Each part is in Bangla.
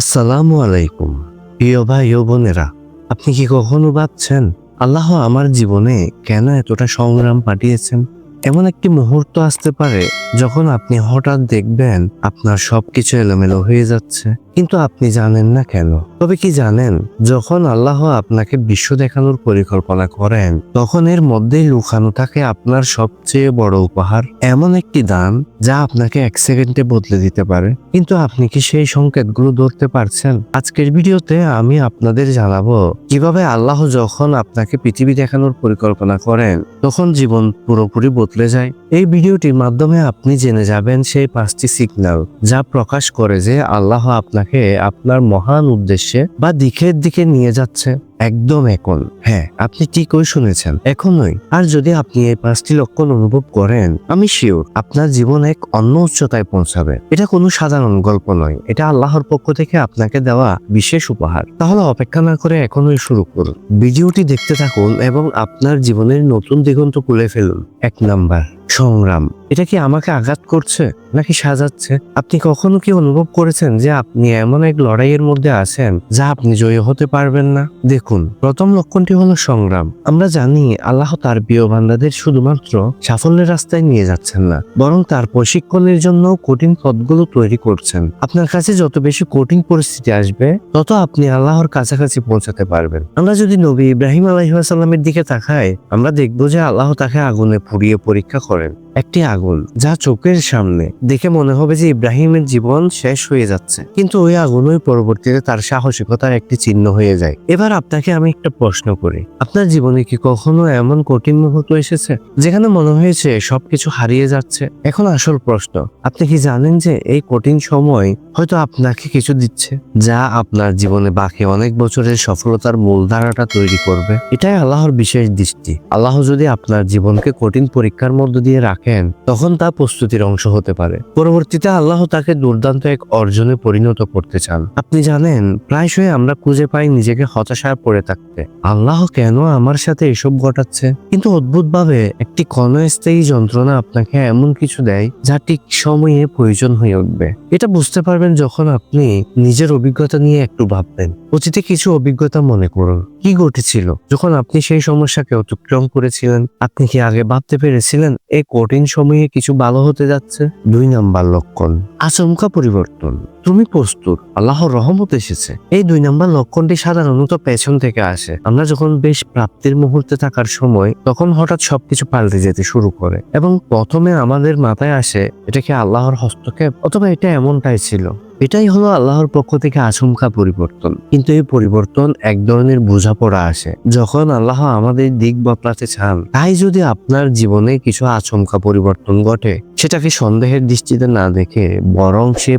আসসালামু আলাইকুম। প্রিয় ভাই ও বোনেরা, আপনি কি কখনো ভাবছেন, আল্লাহ আমার জীবনে কেন এতটা সংগ্রাম পাঠিয়েছেন? এমন একটি মুহূর্ত আসতে পারে যখন আপনি হঠাৎ দেখবেন আপনার সবকিছু এলোমেলো হয়ে যাচ্ছে। কিন্তু আপনি জানেন না কেন? তবে কি জানেন? যখন আল্লাহ আপনাকে বিশ্ব দেখানোর পরিকল্পনা করেন, তখন এর মধ্যেই লুকানো থাকে আপনার সবচেয়ে বড় উপহার, এমন একটি দান যা আপনাকে এক সেকেন্ডে বদলে দিতে পারে। কিন্তু আপনি কি সেই সংকেতগুলো ধরতে পারছেন? আজকের ভিডিওতে আমি আপনাদের জানাব কীভাবে আল্লাহ যখন আপনাকে পৃথিবী দেখানোর পরিকল্পনা করেন, তখন জীবন পুরোপুরি বদলে যায়। এই ভিডিওটির মাধ্যমে আপনি জেনে যাবেন সেই পাঁচটি সিগন্যাল যা প্রকাশ করে যে আল্লাহ আপনাকে আপনার মহান উদ্দেশ্যে বা দিকের দিকে নিয়ে যাচ্ছে। একদম এখন। হ্যাঁ আপনি ঠিকই শুনেছেন। এখনই। আর যদি আপনি এই পাঁচটি লক্ষণ অনুভব করেন, আমি শিওর আপনার জীবন এক অন্য উচ্চতায় পৌঁছাবে। এটা কোনো সাধারণ গল্প নয়। এটা আল্লাহর পক্ষ থেকে আপনাকে দেওয়া বিশেষ উপহার। তাহলে অপেক্ষা না করে এখনই শুরু করুন। ভিডিওটি দেখতে থাকুন এবং আপনার জীবনের নতুন দিগন্ত খুলে ফেলুন। এক নাম্বার। সংগ্রাম, এটা কি আমাকে আঘাত করছে নাকি সাজাচ্ছে? আপনি কখনো কি অনুভব করেছেন যে আপনি এমন এক লড়াইয়ের মধ্যে আছেন যা আপনি জয়ী হতে পারবেন না? দেখুন, প্রথম লক্ষণটি হলো সংগ্রাম। আমরা জানি আল্লাহ তার প্রিয় বান্দাদের শুধুমাত্র সাফল্যের রাস্তায় নিয়ে যাচ্ছেন না, বরং তার প্রশিক্ষণের জন্য কঠিন পথগুলো তৈরি করছেন। আপনার কাছে যত বেশি কঠিন পরিস্থিতি আসবে, তত আপনি আল্লাহর কাছাকাছি পৌঁছাতে পারবেন। আমরা যদি নবী ইব্রাহিম আলাইসাল্লামের দিকে তাকাই, আমরা দেখব যে আল্লাহ তাকে আগুনে পুড়িয়ে পরীক্ষা করেন। él. একটি আগুন যা চোখের সামনে দেখে মনে হবে যে ইব্রাহিমের জীবন শেষ হয়ে যাচ্ছে। কিন্তু ওই আগুনই পরবর্তীতে তার সাহসিকতার একটি চিহ্ন হয়ে যায়। এবার আপনাকে আমি একটা প্রশ্ন করি। আপনার জীবনে কি কখনো এমন কঠিন মুহূর্ত এসেছে যেখানে মনে হয়েছে সবকিছু হারিয়ে যাচ্ছে? এখন আসল প্রশ্ন, আপনি কি জানেন যে এই কঠিন সময় হয়তো আপনাকে কিছু দিচ্ছে? যা আপনার জীবনে বাকি অনেক বছরের সফলতার মূলধারাটা তৈরি করবে। এটাই আল্লাহর বিশেষ দৃষ্টি। আল্লাহ যদি আপনার জীবনকে কঠিন পরীক্ষার মধ্য দিয়ে রাখেন তখন তা প্রস্তুতির অংশ হতে পারে। পরবর্তীতে আল্লাহ তাকে দুর্দান্ত এক অর্জনে পরিণত করতে চান। আপনি জানেন, প্রায়শই আমরা খুঁজে পাই নিজেকে হতাশায় পড়ে থাকতে। আল্লাহ কেন আমার সাথে এসব ঘটাচ্ছে? কিন্তু অদ্ভুতভাবে, একটি ক্ষণস্থায়ী যন্ত্রণা আপনাকে এমন কিছু দেয়, যা ঠিক সময়ে প্রয়োজন হয়ে উঠবে। এটা বুঝতে পারবেন যখন আপনি নিজের অভিজ্ঞতা নিয়ে একটু ভাববেন। অতীতে কিছু অভিজ্ঞতা মনে করুন। কি ঘটেছিল? যখন আপনি সেই সমস্যাকে অতিক্রম করেছিলেন, আপনি কি আগে ভাবতে পেরেছিলেন, এই কঠিন সময়ে কিছু ভালো হতে যাচ্ছে? দুই নাম্বার লক্ষণ। আচমকা পরিবর্তন। তুমি প্রস্তুত, আল্লাহর রহমত এসেছে। এই দুই নাম্বার লক্ষণটি সাধারণত পেছন থেকে আসে। আমরা যখন বেশ প্রাপ্তির মুহূর্তে থাকার সময়, তখন হঠাৎ সবকিছু পাল্টে যেতে শুরু করে এবং প্রথমে আমাদের মাথায় আসে, এটা কি আল্লাহর হস্তক্ষেপ অথবা এটা এমনটাই ছিল? এটাই হলো আল্লাহর পক্ষ থেকে আচমকা পরিবর্তন। কিন্তু এই পরিবর্তন এক ধরনের বোঝাপড়া আসে। যখন আল্লাহ আমাদের দিক বদলাতে চান, তাই যদি আপনার জীবনে কিছু আচমকা পরিবর্তন ঘটে, সেটাকে সন্দেহের দৃষ্টিতে না দেখে বরং সে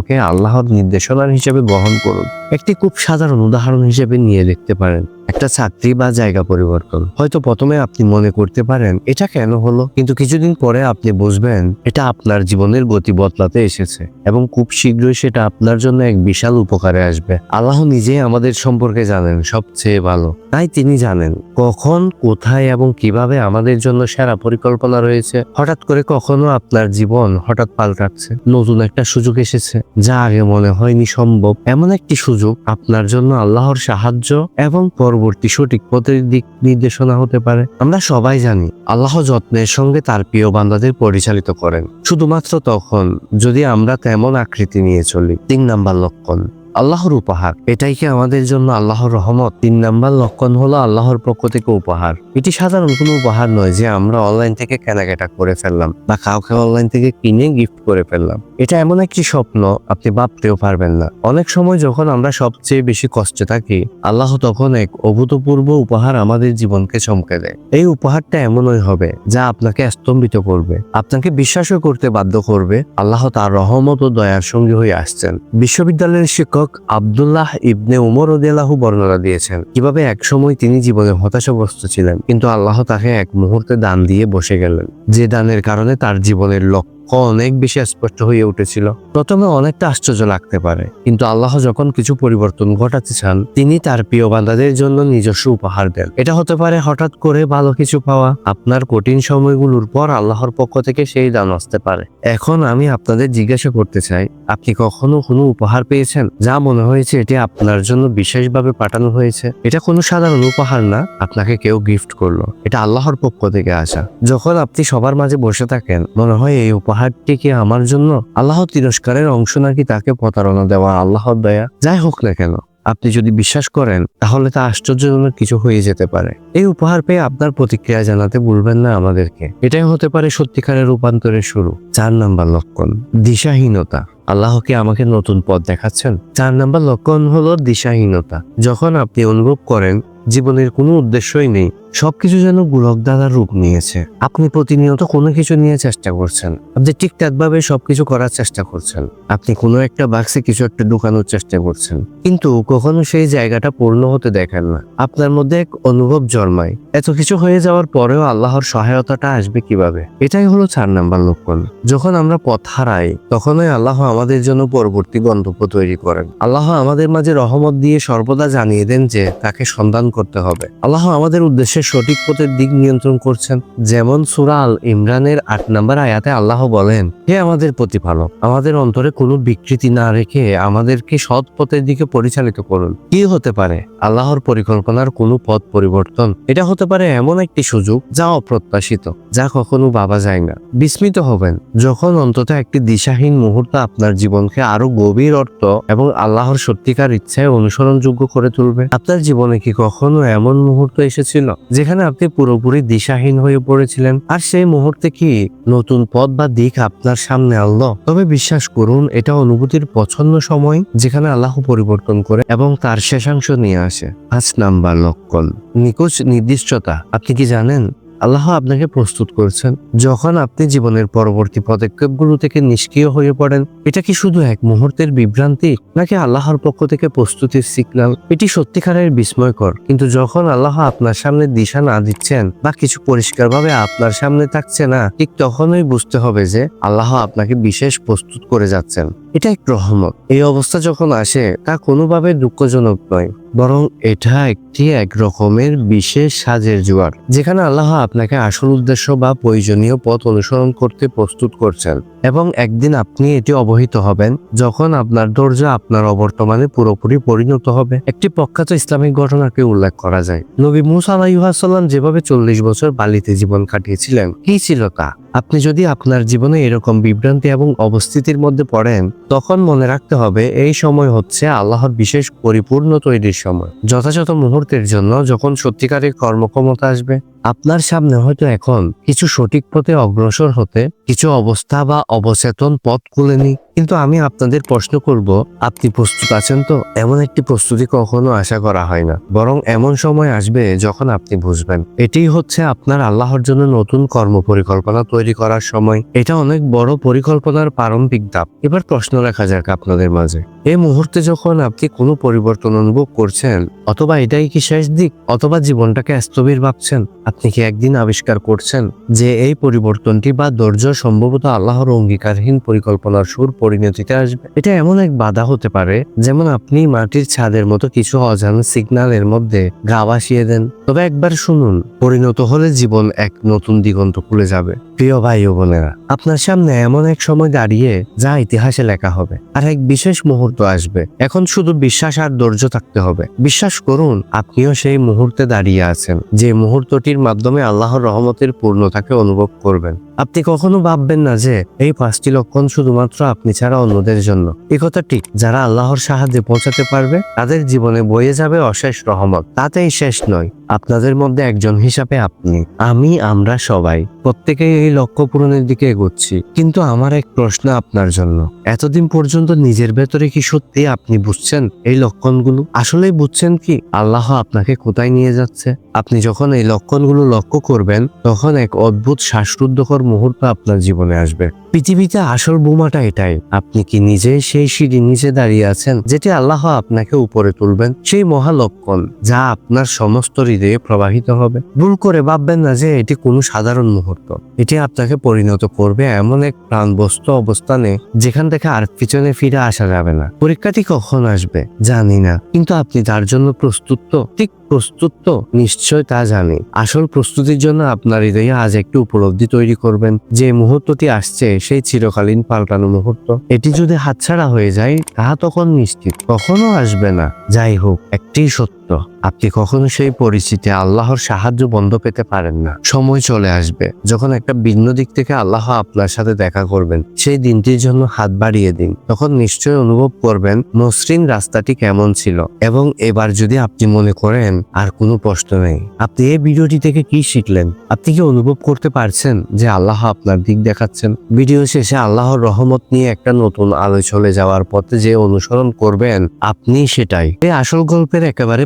পরিবর্তনকে আল্লাহর নির্দেশনার হিসেবে গ্রহণ করুন। একটি খুব সাধারণ উদাহরণ হিসেবে নিয়ে দেখতে পারেন। একটা চাকরি বা জায়গা পরিবর্তন। হয়তো প্রথমে আপনি মনে করতে পারেন, এটা কেন হলো? কিন্তু কিছুদিন পরে আপনি বুঝবেন, এটা আপনার জীবনের গতি বদলাতে এসেছে এবং খুব শীঘ্রই সেটা আপনার জন্য এক বিশাল উপকারে আসবে। আল্লাহ নিজে আমাদের সম্পর্কে জানেন, সবচেয়ে ভালো। তাই তিনি জানেন, কখন, কোথায় এবং কীভাবে আমাদের জন্য সেরা পরিকল্পনা রয়েছে? হঠাৎ করে কখনো আপনার জীবন হঠাৎ পাল্টাচ্ছে? নতুন একটা সুযোগ এসেছে যা আগে মনে হয়নি সম্ভব। এমন একটি সুযোগ আপনার জন্য আল্লাহর সাহায্য এবং পরবর্তী সঠিক পথের দিক নির্দেশনা হতে পারে। আমরা সবাই জানি, আল্লাহ যত্নের সঙ্গে তার প্রিয় বান্দাদের পরিচালিত করেন। শুধুমাত্র তখন যদি আমরা তেমন আকৃতি নিয়ে চলি। তিন নাম্বার লক্ষণ আল্লাহর উপহার। এটাই কি আমাদের জন্য আল্লাহর রহমত? তিন নাম্বার লক্ষণ হলো আল্লাহর পক্ষ থেকে উপহার। এটি সাধারণ কোনো উপহার নয় যে আমরা অনলাইন থেকে কেনাকাটা করে ফেললাম বা কাউকে অনলাইন থেকে কিনে গিফট করে ফেললাম। এটা এমন একটি স্বপ্ন, আপনি ভাবতেও পারবেন না। অনেক সময় যখন আমরা সবচেয়ে বেশি কষ্টে থাকি, আল্লাহ তখন এক অভূতপূর্ব উপহার আমাদের জীবনকে চমকে দেয়। এই উপহারটা এমনই হবে যা আপনাকে স্তম্ভিত করবে, আপনাকে বিশ্বাসও করতে বাধ্য করবে। আল্লাহ তার রহমত ও দয়ার সঙ্গী হয়ে আসছেন। বিশ্ববিদ্যালয়ের শিক্ষক আব্দুল্লাহ ইবনে উমর ওদেলাহু বর্ণনা দিয়েছেন, কীভাবে একসময় তিনি জীবনে হতাশাগ্রস্ত ছিলেন, কিন্তু আল্লাহ তাকে এক মুহূর্তে দান দিয়ে বসে গেলেন। যে দানের কারণে তার জীবনের লক্ষ্য অনেক বেশি স্পষ্ট হয়ে উঠেছিল। প্রথমে অনেকটা আশ্চর্য লাগতে পারে, কিন্তু আল্লাহ যখন কিছু পরিবর্তন ঘটাতে চান, তিনি তার প্রিয় বান্দাদের জন্য নিজস্ব উপহার দেন। এটা হতে পারে হঠাৎ করে ভালো কিছু পাওয়া, আপনার কঠিন সময়গুলোর পর আল্লাহর পক্ষ থেকে সেই দান আসতে পারে। এখন আমি আপনাদের জিজ্ঞাসা করতে চাই, আপনি কখনো কোনো উপহার পেয়েছেন? যা মনে হয়েছে এটি আপনার জন্য বিশেষভাবে পাঠানো হয়েছে। এটা কোনো সাধারণ উপহার না, আপনাকে কেউ গিফট করল। এটা আল্লাহর পক্ষ থেকে আসা। যখন আপনি সবার মাঝে বসে থাকেন, মনে হয় এই উপহারটি কি আমার জন্য আল্লাহ তিরস্কারের অংশ নাকি তাকে প্রতারণা দেওয়া আল্লাহর দয়া? যাই হোক না কেন, আপনি যদি বিশ্বাস করেন, তাহলে তা আশ্চর্যজনক কিছু হয়ে যেতে পারে। এই উপহার পেয়ে আপনার প্রতিক্রিয়া জানাতে ভুলবেন না আমাদেরকে। এটাই হতে পারে সত্যিকারের রূপান্তরের শুরু। চার নাম্বার লক্ষণ, দিশাহীনতা। আল্লাহকে আমাকে নতুন পথ দেখাচ্ছেন। চার নাম্বার লক্ষণ হলো দিশাহীনতা। যখন আপনি অনুভব করেন, জীবনের কোনো উদ্দেশ্যই নেই সবকিছু যেন গুলক দাদার রূপ নিয়েছে। আপনি প্রতিনিয়ত কোনো কিছু নিয়ে চেষ্টা করছেন। আপনি ঠিকঠাক ভাবে সবকিছু করার চেষ্টা করছেন। আপনি কোনো একটা বাক্সে কিছু একটা ঢুকানোর চেষ্টা করছেন। কিন্তু কখনো সেই জায়গাটা পূর্ণ হতে দেখেন না। আপনার মধ্যে এক অনুভব জন্মায়। এত কিছু হয়ে যাওয়ার পরেও আল্লাহর সহায়তাটা আসবে কীভাবে? এটাই হলো চার নাম্বার লক্ষণ। যখন আমরা পথ হারাই, তখনই আল্লাহ আমাদের জন্য পরবর্তী গন্তব্য তৈরি করেন। আল্লাহ আমাদের মাঝে রহমত দিয়ে সর্বদা জানিয়ে দেন যে তাকে সন্ধান করতে হবে। আল্লাহ আমাদের উদ্দেশ্যে সঠিক পথের দিক নিয়ন্ত্রণ করছেন। যেমন সুরাল ইমরানের আট নম্বর আয়াতে আল্লাহ বলেন, হে আমাদের প্রতিপালক, আমাদের অন্তরে কোনো বিকৃতি না রেখে আমাদেরকে সৎ পথের দিকে পরিচালিত করুন। কি হতে পারে? আল্লাহর পরিকল্পনার কোনো পথ পরিবর্তন? এটা হতে পারে এমন একটি সুযোগ যা অপ্রত্যাশিত, যা কখনো বাবা যায় না। বিস্মিত হবেন, যখন অন্তত একটি দিশাহীন মুহূর্ত আপনার জীবনকে আরও গভীর অর্থ এবং আল্লাহর সত্যিকার ইচ্ছায় অনুসরণযোগ্য করে তুলবে। আপনার জীবনে কি কখনো এমন মুহূর্ত এসেছিল? যেখানে আপনি পুরোপুরি দিশাহীন হয়ে পড়েছিলেন। আর সেই মুহূর্তে কি নতুন পথ বা দিক আপনার সামনে আনলো? তবে বিশ্বাস করুন, এটা অনুভূতির পছন্দ সময় যেখানে আল্লাহ পরিবর্তন করে এবং তার শেষাংশ নিয়ে আসে। পাঁচ নাম্বার লক্ষণ নিখোঁজ নির্দিষ্টতা। আপনি কি জানেন? আল্লাহ আপনাকে প্রস্তুত করছেন। যখন আপনি জীবনের পরবর্তী পদক্ষেপগুলো থেকে নিষ্ক্রিয় হয়ে পড়েন এটা কি শুধু এক মুহূর্তের বিভ্রান্তি, নাকি আল্লাহর পক্ষ থেকে প্রস্তুতির সিগন্যাল এটি সত্যিকারের বিস্ময়কর, কিন্তু যখন আল্লাহ আপনার সামনে দিশা না দিচ্ছেন বা কিছু পরিষ্কারভাবে আপনার সামনে থাকছে না, ঠিক তখনই বুঝতে হবে যে আল্লাহ আপনাকে বিশেষ প্রস্তুত করে যাচ্ছেন। এটা এক রহমত। এই অবস্থা যখন আসে, তা কোনোভাবে দুঃখজনক নয়, বরং এটা একটি এক রকমের বিশেষ সাজের জোয়ার, যেখানে আল্লাহ আপনাকে আসল উদ্দেশ্য বা প্রয়োজনীয় পথ অনুসরণ করতে প্রস্তুত করছেন, এবং একদিন আপনি এটি অবহিত হবেন, যখন আপনার ধৈর্য আপনার অবর্তমানে পুরোপুরি পরিণত হবে। একটি প্রখ্যাত ইসলামিক ঘটনাকে উল্লেখ করা যায়। নবী মুসা আলাইহাসাল্লাম যেভাবে চল্লিশ বছর বালিতে জীবন কাটিয়েছিলেন, কি ছিল তা? আপনি যদি আপনার জীবনে এরকম বিভ্রান্তি এবং অবস্থিতির মধ্যে পড়েন, তখন মনে রাখতে হবে, এই সময় হচ্ছে আল্লাহর বিশেষ পরিপূর্ণ তৈরির সময়। যথাযথ মুহূর্তের জন্য যখন সত্যিকারের কর্মক্ষমতা আসবে আপনার সামনে হয়তো এখন কিছু সঠিক পথে অগ্রসর হতে, কিছু অবস্থা বা অবচেতন পথ খুলেনি কিন্তু আমি আপনাদের প্রশ্ন করব, আপনি প্রস্তুত আছেন তো? এমন একটি প্রস্তুতি কখনো আশা করা হয় না। বরং এমন সময় আসবে যখন আপনি বুঝবেন, এটাই হচ্ছে আপনার আল্লাহর জন্য নতুন কর্ম পরিকল্পনা তৈরি করার সময়। এটা অনেক বড় পরিকল্পনার প্রারম্ভিক ধাপ। এবার প্রশ্ন রাখা যাক আপনাদের মাঝে। এই মুহূর্তে যখন আপনি কোনো পরিবর্তন অনুভব করছেন, অথবা এটাই কি শেষ দিক, অথবা জীবনটাকে স্থবির ভাবছেন, আপনি কি একদিন আবিষ্কার করছেন যে এই পরিবর্তনটি বা ধৈর্য সম্ভবত আল্লাহর অঙ্গীকারহীন পরিকল্পনার সুর পরিণতিতে আসবে? এটা এমন এক বাধা হতে পারে, যেমন আপনি মাটির ছাদের মতো কিছু অজানা সিগন্যালের মধ্যে গা ভাসিয়ে দেন। তবে একবার শুনুন, পরিণত হলে জীবন এক নতুন দিগন্ত খুলে যাবে। প্রিয় ভাই ও বোনেরা, আপনার সামনে এমন এক সময় দাঁড়িয়ে যা ইতিহাসে লেখা হবে। আর এক বিশেষ মুহূর্ত আসবে। এখন শুধু বিশ্বাস আর ধৈর্য থাকতে হবে। বিশ্বাস করুন, আপনিও সেই মুহূর্তে দাঁড়িয়ে আছেন। যে মুহূর্তটির মাধ্যমে আল্লাহর রহমতের পূর্ণতাকে অনুভব করবেন। আপনি কখনো ভাববেন না যে এই পাঁচটি লক্ষণ শুধুমাত্র আপনি ছাড়া অন্যদের জন্য। এ কথা ঠিক, যারা আল্লাহর সাহায্যে পৌঁছাতে পারবে, তাদের জীবনে বয়ে যাবে অশেষ রহমত। তাতেই শেষ নয়, আপনাদের মধ্যে একজন হিসাবে আপনি। আমি, আমরা সবাই, প্রত্যেকেই এই লক্ষ্য পূরণের দিকে এগোচ্ছি। কিন্তু আমার এক প্রশ্ন আপনার জন্য, এতদিন পর্যন্ত নিজের ভেতরে কি সত্যি আপনি বুঝছেন এই লক্ষণগুলো? আসলেই বুঝছেন কি, আল্লাহ আপনাকে কোথায় নিয়ে যাচ্ছে? আপনি যখন এই লক্ষণগুলো লক্ষ্য করবেন, তখন এক অদ্ভুত শ্বাসরুদ্ধকর মুহূর্ত আপনার জীবনে আসবে। পৃথিবীতে আসল বোমাটা এটাই। আপনি কি নিজে সেই সিঁড়ি নিচে দাঁড়িয়ে আছেন, যেটি আল্লাহ আপনাকে উপরে তুলবেন? সেই মহালক্ষণ যা আপনার সমস্ত হৃদয়ে প্রবাহিত হবে। ভুল করে ভাববেন না যে এটি কোনো সাধারণ মুহূর্ত। এটি আপনাকে পরিণত করবে এমন এক প্রাণবস্ত অবস্থানে, যেখান থেকে আর পিছনে ফিরে আসা যাবে না। পরীক্ষাটি কখন আসবে? জানি না। কিন্তু আপনি তার জন্য প্রস্তুত তো? ঠিক প্রস্তুত তো? নিশ্চয় তা জানি। আসল প্রস্তুতির জন্য আপনার হৃদয়ে আজ একটি উপলব্ধি তৈরি করবেন। যে মুহূর্তটি আসছে সেই চিরকালীন পাল্টানো মুহূর্ত। এটি যদি হাতছাড়া হয়ে যায়, তাহা তখন নিশ্চিত, কখনো আসবে না। যাই হোক, একটি সত্য। আপনি কখনো সেই পরিস্থিতি আল্লাহর সাহায্য বন্ধ পেতে পারেন না। সময় চলে আসবে, যখন একটা ভিন্ন দিক থেকে আল্লাহ আপনার সাথে দেখা করবেন, সেই দিনটির জন্য হাত বাড়িয়ে দিন। তখন নিশ্চয় অনুভব করবেন মসৃণ রাস্তাটি কেমন ছিল এবং এবার যদি আপনি মনে করেন আর কোনো প্রশ্ন নেই, আপনি এই ভিডিওটি থেকে কি শিখলেন? আপনি কি অনুভব করতে পারছেন যে আল্লাহ আপনার দিক দেখাচ্ছেন? ভিডিও শেষে আল্লাহর রহমত নিয়ে একটা নতুন আলো চলে যাওয়ার পথে যে অনুসরণ করবেন, আপনি সেটাই। এই আসল গল্পের একেবারে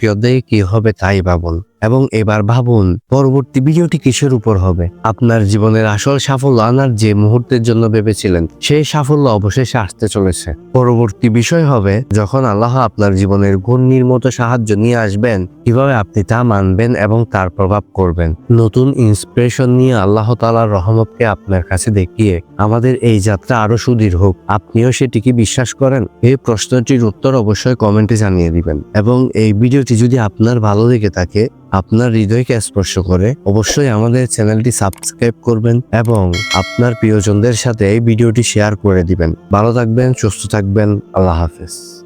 পরবর্তী কি হবে তাই ভাবুন। এবং এবার ভাবুন, পরবর্তী ভিডিওটি কিসের উপর হবে? আপনার জীবনের আসল সাফল্য আনার যে মুহূর্তের জন্য ভেবেছিলেন, সেই সাফল্য অবশেষে আসতে চলেছে। পরবর্তী বিষয় হবে, যখন আল্লাহ আপনার জীবনের ঘূর্ণির মতো সাহায্য নিয়ে আসবেন, কীভাবে আপনি তা মানবেন এবং তার প্রভাব করবেন। নতুন ইন্সপিরেশন নিয়ে আল্লাহ তালার রহমতকে আপনার কাছে দেখিয়ে আমাদের এই যাত্রা আরও সুদীর হোক, আপনিও সেটিকে বিশ্বাস করেন? এই প্রশ্নটির উত্তর অবশ্যই কমেন্টে জানিয়ে দিবেন। এবং এই ভিডিওটি যদি আপনার ভালো লেগে থাকে আপনার হৃদয়কে স্পর্শ করে অবশ্যই আমাদের চ্যানেলটি সাবস্ক্রাইব করবেন এবং আপনার প্রিয়জনদের সাথে এই ভিডিওটি শেয়ার করে দিবেন। ভালো থাকবেন, সুস্থ থাকবেন, আল্লাহ হাফেজ।